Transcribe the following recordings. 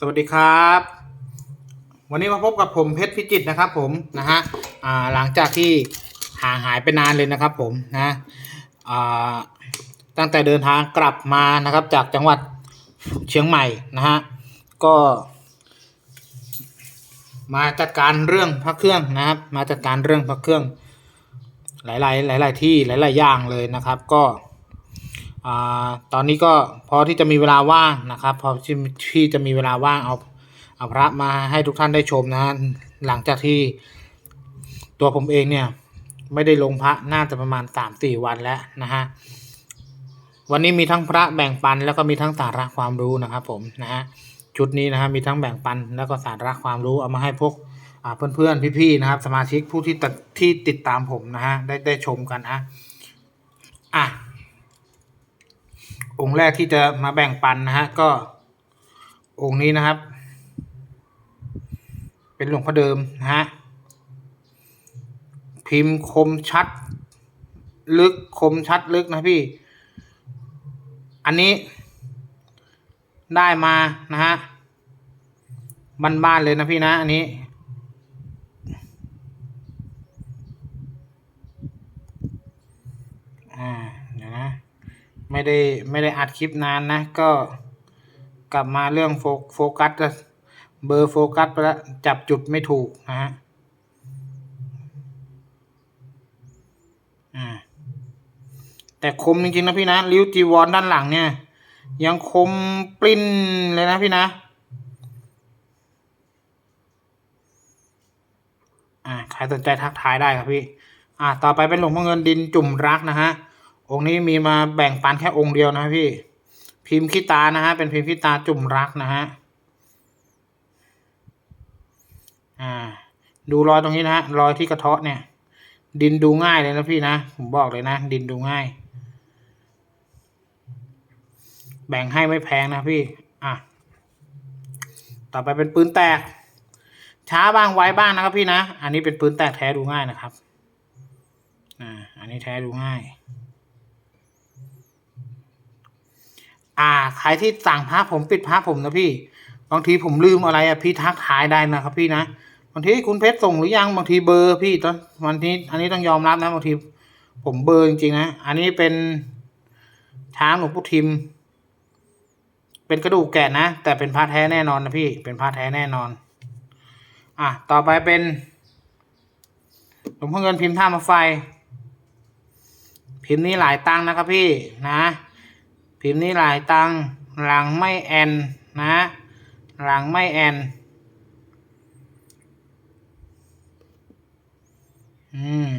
สวัสดีครับ วันนี้มาพบกับผมเพชรพิจิตนะครับ ผมนะฮะอ่าหลังจากที่ห่างหายไปนานเลยนะครับ ผมนะอ่าตั้งแต่เดินทางกลับมานะครับ จากจังหวัดเชียงใหม่นะฮะก็ มาจัดการเรื่องพระเครื่องนะครับ มาจัดการเรื่องพระเครื่อง หลาย ๆ หลาย ๆ ที่หลาย ๆ อย่างเลยนะครับ ก็ ตอนนี้ก็พอที่จะมีเวลาว่างนะครับ พอที่ที่จะมีเวลาว่างเอาเอาพระมาให้ทุกท่านได้ชมนะหลังจากที่ตัวผมเองเนี่ยไม่ได้ลงพระน่าจะประมาณสามสี่วันแล้วนะฮะวันนี้มีทั้งพระแบ่งปันแล้วก็มีทั้งสาระความรู้นะครับผมนะฮะชุดนี้นะฮะมีทั้งแบ่งปันแล้วก็สาระความรู้เอามาให้พวกอ่าเพื่อนๆพี่ๆนะครับ สมาชิกผู้ที่ติดที่ติดตามผมนะฮะได้ได้ชมกันนะอะ องค์แรกที่จะมาแบ่งปันนะฮะก็ องค์นี้นะครับ เป็นหลวงพ่อเดิมนะฮะพิมพ์คมชัด ลึกคมชัดลึกนะพี่ อันนี้ได้มานะฮะบ้านๆเลยนะพี่นะ อันนี้ อ่าเดี๋ยวนะ ไม่ได้ไม่ได้อัดคลิปนานนะ ก็กลับมาเรื่องโฟโฟกัสเบอร์โฟกัสไปแล้วจับจุดไม่ถูกนะฮะแต่คมจริงๆนะพี่นะริ้วจีวรด้านหลังเนี่ย ยังคมปริ้นเลยนะพี่นะ อ่าใครสนใจทักทายได้ครับพี่ อ่า ต่อไปเป็นหลวงพ่อเงินดินจุ่มรักนะฮะ องค์นี้มีมาแบ่งปันแค่องค์เดียวนะพี่ พิมพ์ขี้ตานะฮะ เป็นพิมพ์ขี้ตาจุ่มรักนะฮะ อ่า ดูรอยตรงนี้นะฮะ รอยที่กระเทาะเนี่ย ดินดูง่ายเลยนะพี่นะ ผมบอกเลยนะ ดินดูง่าย แบ่งให้ไม่แพงนะพี่ อะ ต่อไปเป็นปืนแตก ช้าบ้างไวบ้างนะครับพี่นะ อันนี้เป็นปืนแตกแท้ดูง่ายนะครับ อ่า อันนี้แท้ดูง่าย อ่า ใครที่สั่งพระผมปิดพระผมนะพี่ บางทีผมลืมอะไรอะพี่ทักทายได้นะครับพี่นะ บางทีคุณเพชรส่งหรือยังบางทีเบอร์พี่ตอนวันนี้อันนี้ต้องยอมรับนะบางที ผมเบอร์จริงๆนะ อันนี้เป็นช้างหลวงปู่ทิม เป็นกระดูกแกะนะ แต่เป็นพระแท้แน่นอนนะพี่ เป็นพระแท้แน่นอน อะ ต่อไปเป็นหลวงพ่อเงินพิมพ์ท่ามาไฟ พิมพ์นี้หลายตังค์นะครับพี่นะ พิมพ์นี้หลายตังหลังไม่แอนนะหลังไม่แอนอืม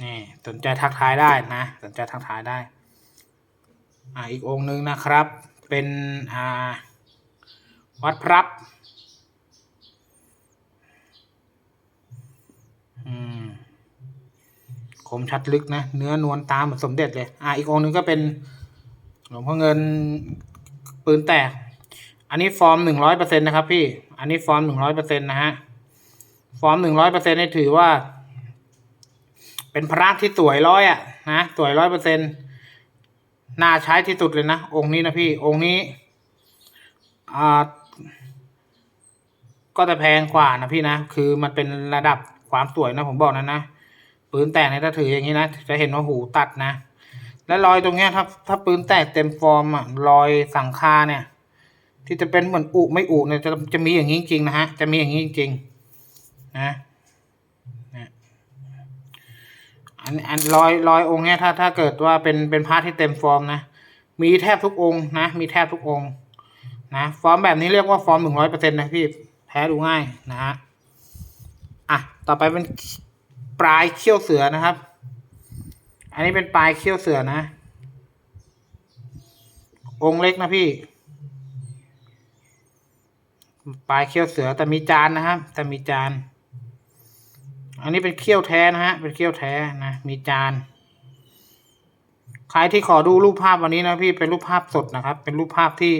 นี่สนใจทักทายได้นะสนใจทักทายได้ อ่าอีกองค์หนึ่งนะครับ เป็นอ่าวัดพรับ อืม คมชัดลึกนะ เนื้อนวลตามเหมือนสมเด็จเลย อ่าอีกองค์หนึ่งก็เป็นหลวงพ่อเงินปืนแตก อันนี้ฟอร์มหนึ่งร้อยเปอร์เซ็นนะครับพี่ อันนี้ฟอร์มหนึ่งร้อยเปอร์เซ็นนะฮะ ฟอร์มหนึ่งร้อยเปอร์เซ็นนี่ถือว่า เป็นพระที่สวยร้อยอะนะสวยร้อยเปอร์เซ็นน่าใช้ที่สุดเลยนะ องค์นี้นะพี่ องค์นี้ อ่า ก็จะแพงกว่านะพี่นะ คือมันเป็นระดับความสวยนะผมบอกนะนะ ปืนแตกเนี่ยถ้าถืออย่างนี้นะ จะเห็นว่าหูตัดนะ และรอยตรงเนี้ยถ้าถ้าปืนแตกเต็มฟอร์มอะรอยสังคาเนี่ย ที่จะเป็นเหมือนอุไม่อุเนี่ยจะจะมีอย่างนี้จริงนะฮะ จะมีอย่างนี้จริงนะนะอันอันรอยรอยองค์เนี้ยถ้าถ้าเกิดว่าเป็นเป็นพาร์ทที่เต็มฟอร์มนะ มีแทบทุกองค์นะ มีแทบทุกองค์นะฟอร์มแบบนี้เรียกว่าฟอร์มหนึ่งร้อยเปอร์เซ็นต์นะพี่แพ้ดูง่ายนะฮะอะต่อไปเป็น ปลายเขี้ยวเสือนะครับ อันนี้เป็นปลายเขี้ยวเสือนะ องเล็กนะพี่ ปลายเขี้ยวเสือแต่มีจานนะครับแต่มีจาน อันนี้เป็นเขี้ยวแท้นะฮะ เป็นเขี้ยวแท้นะ มีจานใครที่ขอดูรูปภาพวันนี้นะพี่เป็นรูปภาพสดนะครับ เป็นรูปภาพที่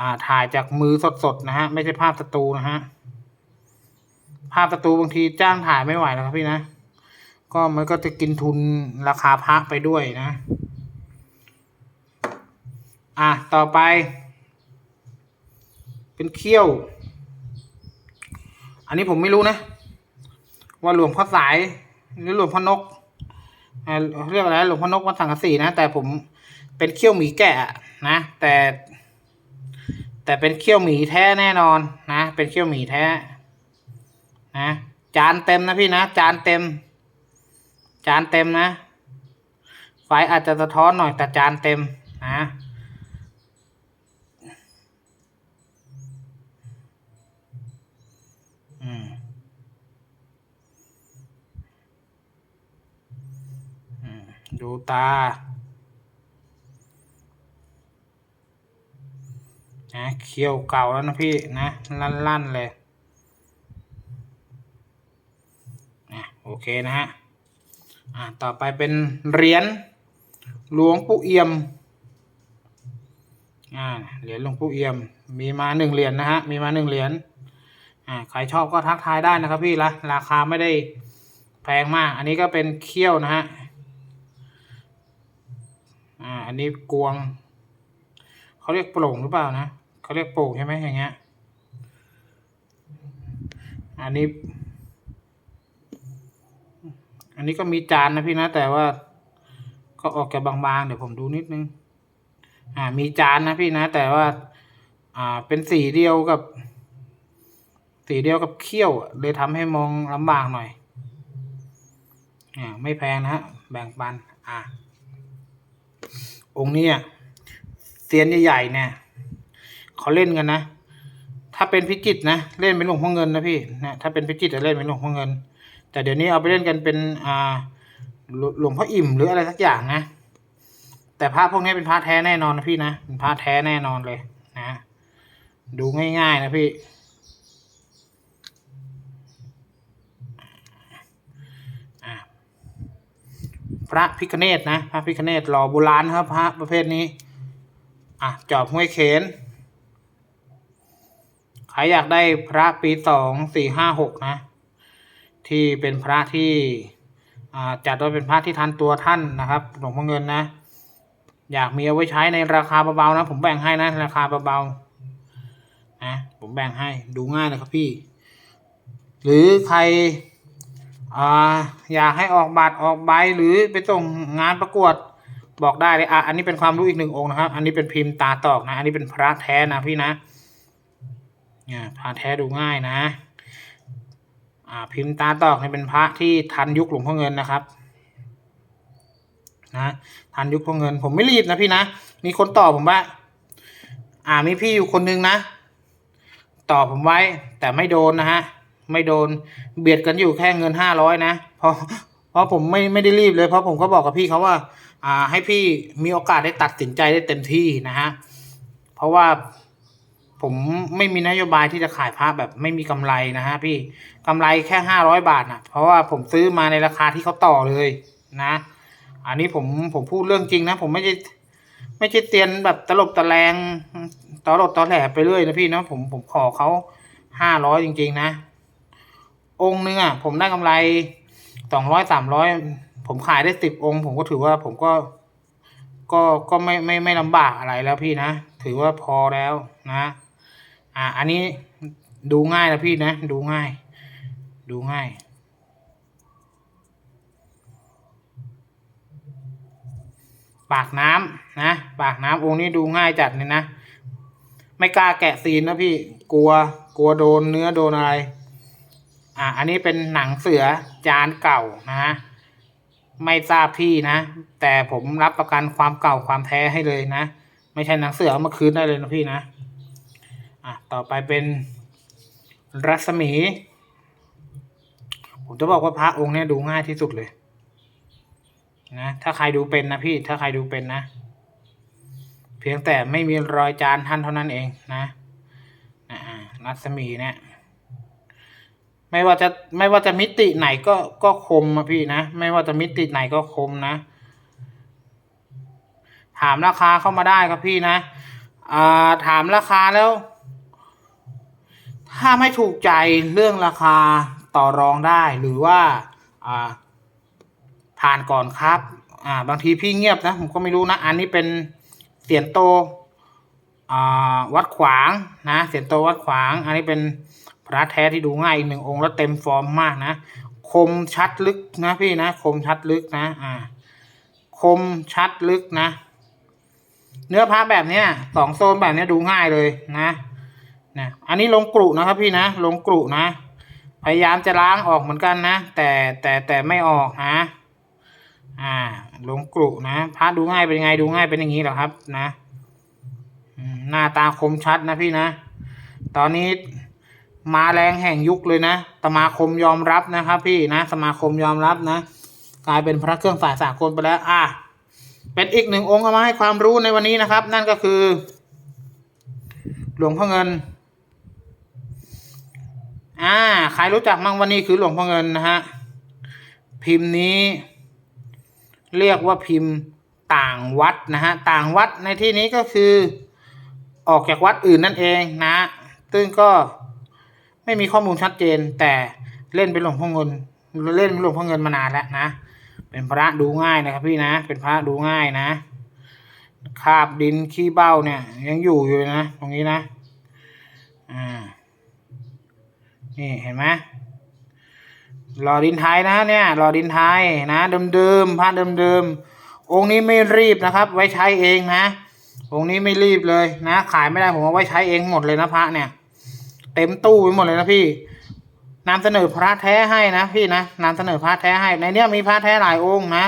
อ่าถ่ายจากมือสดๆนะฮะ ไม่ใช่ภาพสตูนะฮะภาพสตูบางทีจ้างถ่ายไม่ไหวนะครับพี่นะ ก็มันก็จะกินทุนราคาพระไปด้วยนะ อะ ต่อไป เป็นเขี้ยว อันนี้ผมไม่รู้นะ ว่าหลวงพ่อสาย หรือหลวงพ่อนกอ่าเรียกอะไรหลวงพ่อนกวัดสังกะสีนะ แต่ผมเป็นเขี้ยวหมีแกะนะ แต่ แต่เป็นเขี้ยวหมีแท้แน่นอนนะ เป็นเขี้ยวหมีแท้นะจานเต็มนะพี่นะ จานเต็ม จานเต็มนะ ไฟอาจจะสะท้อนหน่อยแต่จานเต็มนะอืมอืมดูตานะเคี้ยวเก่าแล้วนะพี่นะ ลั่นๆเลยนะโอเคนะฮะ อ่าต่อไปเป็นเหรียญหลวงปู่เอี่ยมอ่าเหรียญหลวงปู่เอี่ยม มีมาหนึ่งเหรียญนะฮะมีมาหนึ่งเหรียญอ่าใครชอบก็ทักทายได้นะครับพี่ละราคาไม่ได้แพงมาก อันนี้ก็เป็นเขี้ยวนะฮะอ่าอันนี้กวงเขาเรียกโปร่งหรือเปล่านะเขาเรียกโปร่งใช่ไหมอย่างเงี้ยอันนี้ อันนี้ก็มีจานนะพี่นะ แต่ว่า ก็ออกแกบางๆเดี๋ยวผมดูนิดนึง อ่า มีจานนะพี่นะ แต่ว่า อ่า เป็นสีเดียวกับ สีเดียวกับเขี้ยวเลยทำให้มองลำบากหน่อย อ่า ไม่แพงนะฮะแบ่งปัน อ่า องค์นี้เซียนใหญ่ๆเนี่ยเขาเล่นกันนะ ถ้าเป็นพิจิตนะ เล่นเป็นหลวงพ่อเงินนะพี่นะถ้าเป็นพิจิตจะเล่นเป็นหลวงพ่อเงิน แต่เดี๋ยวนี้เอาไปเล่นกันเป็นอ่าหลวงพ่ออิ่มหรืออะไรสักอย่างนะ แต่พระพวกนี้เป็นพระแท้แน่นอนนะพี่นะเป็นพระแท้แน่นอนเลยนะดูง่ายๆนะพี่ พระพิคเนตนะพระพิคเนตหล่อโบราณครับพระประเภทนี้ อะจอบห้วยเขนใครอยากได้พระปีสองสี่ห้าหกนะ ที่เป็นพระที่จัดว่าเป็นพระที่ทันตัวท่านนะครับหลวงพ่อเงินนะ อยากมีเอาไว้ใช้ในราคาเบาๆนะ ผมแบ่งให้นะราคาเบาๆนะผมแบ่งให้ดูง่ายนะครับพี่ หรือใครออยากให้ออกบัตรออกใบหรือไปส่งงานประกวดบอกได้เลยอะอันนี้เป็นความรู้อีกหนึ่งองค์นะครับ อันนี้เป็นพิมพ์ตาตอกนะ อันนี้เป็นพระแท้นะพี่นะเนี่ยพระแท้ดูง่ายนะ อ่าพิมพ์ตาตอกนี่เป็นพระที่ทันยุคหลวงพ่อเงินนะครับนะทันยุคพ่อเงิน ผมไม่รีบนะพี่นะ มีคนตอบผมว่า อ่ามีพี่อยู่คนนึงนะ ตอบผมไว้ แต่ไม่โดนนะฮะ ไม่โดน เบียดกันอยู่แค่เงินห้าร้อยนะ เพราะเพราะผมไม่ไม่ได้รีบเลย เพราะผมก็บอกกับพี่เขาว่า อ่า ให้พี่มีโอกาสได้ตัดสินใจได้เต็มที่นะฮะ เพราะว่า ผมไม่มีนโยบายที่จะขายพระแบบไม่มีกำไรนะฮะพี่กำไรแค่ห้าร้อยบาทนะเพราะว่าผมซื้อมาในราคาที่เขาต่อเลยนะ อันนี้ผมผมพูดเรื่องจริงนะ ผมไม่ใช่ไม่ใช่เตียนแบบตลบตะแลงตอหลดตอแหลไปเรื่อยนะพี่นะผมผมขอเขาห้าร้อยจริง ๆ นะ องค์หนึงอะ ผมได้กำไรสองร้อยสามร้อยผมขายได้สิบองค์ ผมก็ถือว่าผมก็ ก็ก็ไม่ไม่ไม่ลำบากอะไรแล้วพี่นะ ถือว่าพอแล้วนะ อ่า อันนี้ดูง่ายนะพี่นะ ดูง่าย ดูง่ายปากน้ำนะปากน้ำองค์นี้ดูง่ายจัดเลยนะ ไม่กล้าแกะซีนนะพี่กลัวกลัวโดนเนื้อโดนอะไร อ่าอันนี้เป็นหนังเสือจานเก่านะฮะไม่ทราบที่นะ แต่ผมรับประกันความเก่าความแท้ให้เลยนะ ไม่ใช่หนังเสือเอามาคืนได้เลยนะพี่นะ อะต่อไปเป็นรัศมี ผมจะบอกว่าพระองค์เนี้ยดูง่ายที่สุดเลยนะถ้าใครดูเป็นนะพี่ถ้าใครดูเป็นนะ เพียงแต่ไม่มีรอยจานท่านเท่านั้นเองนะอ่ารัศมีเนี่ยไม่ว่าจะไม่ว่าจะมิติไหนก็ก็คมอะพี่นะ ไม่ว่าจะมิติไหนก็คมนะ ถามราคาเข้ามาได้ครับพี่นะอ่าถามราคาแล้ว ถ้าไม่ถูกใจเรื่องราคาต่อรองได้หรือว่าผ่านก่อนครับอ่าบางทีพี่เงียบนะ ผมก็ไม่รู้นะ อันนี้เป็นเสียนโตวัดขวางนะเสียนโตวัดขวาง อันนี้เป็นพระแท้ที่ดูง่ายอีกหนึ่งองค์แล้วเต็มฟอร์มมากนะ คมชัดลึกนะพี่นะ คมชัดลึกนะ อ่า คมชัดลึกนะ เนื้อผ้าแบบเนี้ยสองโซนแบบเนี้ยดูง่ายเลยนะ นะอันนี้ลงกรุนะครับพี่นะลงกรุนะ พยายามจะล้างออกเหมือนกันนะ แต่แต่แต่ไม่ออกนะอ่าลงกรุนะพระดูง่ายเป็นไงดูง่ายเป็นอย่างนี้เหรอครับนะหน้าตาคมชัดนะพี่นะ ตอนนี้มาแรงแห่งยุคเลยนะ สมาคมยอมรับนะครับพี่นะ สมาคมยอมรับนะ กลายเป็นพระเครื่องฝ่ายสากลไปแล้ว อะ เป็นอีกหนึ่งองค์เอามาให้ความรู้ในวันนี้นะครับ นั่นก็คือ หลวงพ่อเงิน อ่าใครรู้จักมั่งวันนี้คือหลวงพ่อเงินนะฮะพิมพ์นี้ เรียกว่าพิมพ์ต่างวัดนะฮะต่างวัดในที่นี้ก็คือ ออกจากวัดอื่นนั่นเองนะซึ่งก็ไม่มีข้อมูลชัดเจน แต่เล่นเป็นหลวงพ่อเงินเล่นเป็นหลวงพ่อเงินมานานแล้วนะเป็นพระดูง่ายนะครับพี่นะ เป็นพระดูง่ายนะคาบดินขี้เบ้าเนี่ย ยังอยู่อยู่นะ ตรงนี้นะ อ่า นี่เห็นไหมหล่อดินไทยนะเนี่ยหล่อดินไทยนะเดิมๆพระเดิมๆองค์นี้ไม่รีบนะครับ ไว้ใช้เองนะ องค์นี้ไม่รีบเลยนะ ขายไม่ได้ผมเอาไว้ใช้เองหมดเลยนะพระเนี่ย เต็มตู้ไปหมดเลยนะพี่นำเสนอพระแท้ให้นะพี่นะนำเสนอพระแท้ให้ ในเนี้ยมีพระแท้หลายองค์นะ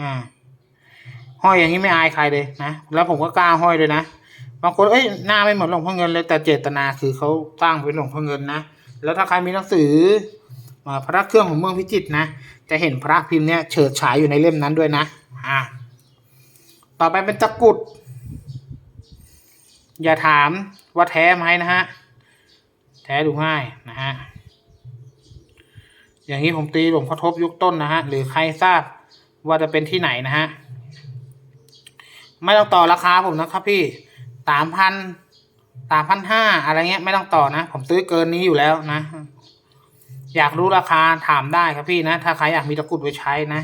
อ่าห้อยอย่างนี้ไม่อายใครเลยนะ แล้วผมก็กล้าห้อยเลยนะ บางคนเอ้ยหน้าไม่เหมือนหลวงพ่อเงินเลยแต่เจตนาคือเขาสร้างเป็นหลวงพ่อเงินนะแล้วถ้าใครมีหนังสืออ่าพระเครื่องของเมืองพิจิตรนะ จะเห็นพระพิมพ์เนี่ยเฉิดฉายอยู่ในเล่มนั้นด้วยนะอ่าต่อไปเป็นตะกุด อย่าถามว่าแท้ไหมนะฮะ แท้ดูง่ายนะฮะ อย่างนี้ผมตีหลวงพ่อทบยุคต้นนะฮะ หรือใครทราบว่าจะเป็นที่ไหนนะฮะ ไม่ต้องต่อราคาผมนะครับพี่ สามพันสามพันห้าอะไรเงี้ยไม่ต้องต่อนะ ผมซื้อเกินนี้อยู่แล้วนะ อยากรู้ราคาถามได้ครับพี่นะ ถ้าใครอยากมีตะกรุดไว้ใช้นะ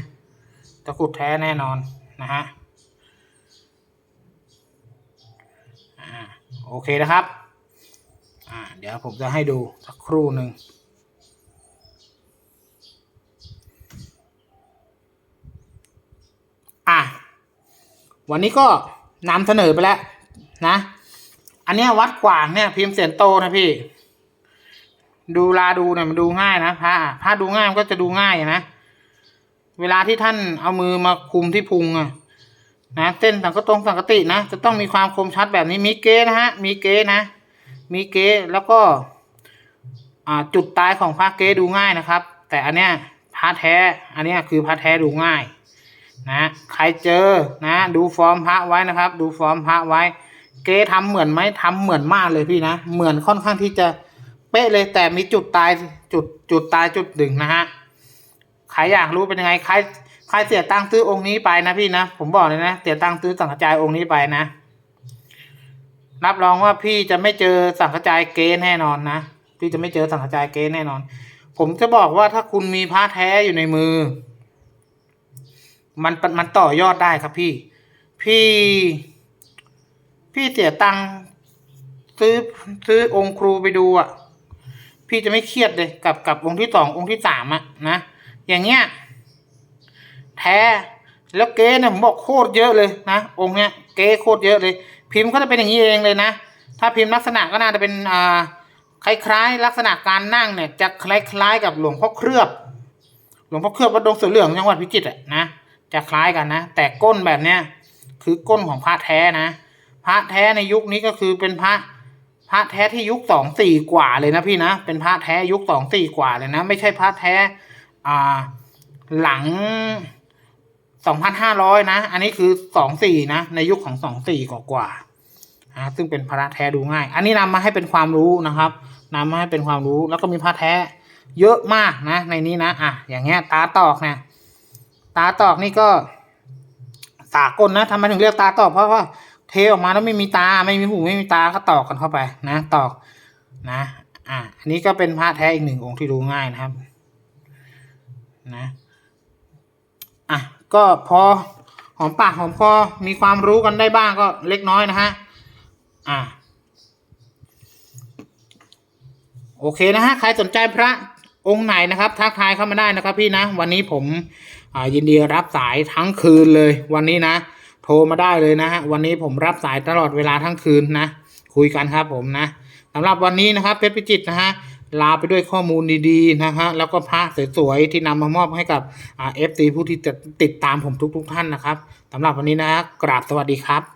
ตะกรุดแท้แน่นอนนะฮะโอเคนะครับอ่าเดี๋ยวผมจะให้ดูสักครู่หนึ่งอะวันนี้ก็นำเสนอไปแล้ว นะ อันเนี้ยวัดกว่างเนี่ย พิมพ์เสียนโตนะพี่ ดูลาดูเนี่ยมันดูง่ายนะพระพระดูง่ายมันก็จะดูง่ายนะ เวลาที่ท่านเอามือมาคุมที่พุงอะนะเส้นสังกตรงสังกตินะ จะต้องมีความคมชัดแบบนี้มีเกณฑ์นะฮะ มีเกณฑ์นะ มีเกณฑ์แล้วก็จุดตายของพระเกณฑ์ดูง่ายนะครับ แต่อันเนี้ยพระแท้ อันเนี้ยคือพระแท้ดูง่าย นะ ใครเจอนะ ดูฟอร์มพระไว้นะครับ ดูฟอร์มพระไว้ เก๊ทำเหมือนไหมทำเหมือนมากเลยพี่นะ เหมือนค่อนข้างที่จะเป๊ะเลยแต่มีจุดตายจุดจุดตายจุดหนึ่งนะฮะใครอยากรู้เป็นยังไงใครใครเสียตังค์ซื้อองค์นี้ไปนะพี่นะผมบอกเลยนะเสียตังค์ซื้อสังกจายองค์นี้ไปนะ รับรองว่าพี่จะไม่เจอสังกจายเก๊แน่นอนนะพี่จะไม่เจอสังกจายเก๊แน่นอน ผมจะบอกว่าถ้าคุณมีพระแท้อยู่ในมือ มันมันต่อยอดได้ครับพี่ พี่ พี่เสียตังค์ซื้อซื้อองค์ครูไปดูอะ พี่จะไม่เครียดเลยกับกับองค์ที่สององค์ที่สามอะนะอย่างเงี้ยแท้แล้วเก๊เนี่ยผมบอกโคตรเยอะเลยนะองค์เนี้ยเก๊โคตรเยอะเลย พิมพ์ก็จะเป็นอย่างนี้เองเลยนะถ้าพิมพ์ลักษณะก็น่าจะเป็นอ่าคล้ายๆ ลักษณะการนั่งเนี่ยจะคล้ายๆ กับหลวงพ่อเคลือบ หลวงพ่อเคลือบวัดดงเสือเหลืองจังหวัดพิจิตรอะนะจะคล้ายกันนะแต่ก้นแบบเนี้ยคือก้นของพระแท้นะ พระแท้ในยุคนี้ก็คือเป็นพระพระแท้ที่ยุคสองสี่กว่าเลยนะพี่นะ เป็นพระแท้ยุคสองสี่กว่าเลยนะ ไม่ใช่พระแท้อ่าหลังสองพันห้าร้อยนะ อันนี้คือสองสี่นะ ในยุคของสองสี่กว่ากว่าอ่า ซึ่งเป็นพระแท้ดูง่าย อันนี้นำมาให้เป็นความรู้นะครับนำมาให้เป็นความรู้แล้วก็มีพระแท้ เยอะมากนะ ในนี้นะ อะ อย่างเงี้ย ตาตอกเนี่ยตาตอกนี่ก็สากลนะทำไมถึงเรียกตาตอกเพราะว่า เทออกมาแล้วไม่มีตาไม่มีหูไม่มีตาก็ตอกกันเข้าไปนะตอกนะ อะอันนี้ก็เป็นพระแท้อีกหนึ่งองค์ที่ดูง่ายนะครับ นะอะก็พอหอมปากหอมคอมีความรู้กันได้บ้างก็เล็กน้อยนะฮะอ่าโอเคนะฮะใครสนใจพระองค์ไหนนะครับทักทายเข้ามาได้นะครับพี่นะ วันนี้ผมอ่ายินดีรับสายทั้งคืนเลยวันนี้นะ โทรมาได้เลยนะฮะวันนี้ผมรับสายตลอดเวลาทั้งคืนนะ คุยกันครับผมนะสำหรับวันนี้นะครับเพชรพิจิตนะฮะลาไปด้วยข้อมูลดีๆนะฮะแล้วก็พระสวยๆที่นำมามอบให้กับเอฟซีผู้ที่ติดตามผมทุกๆท่านนะครับสำหรับวันนี้นะฮะกราบสวัสดีครับ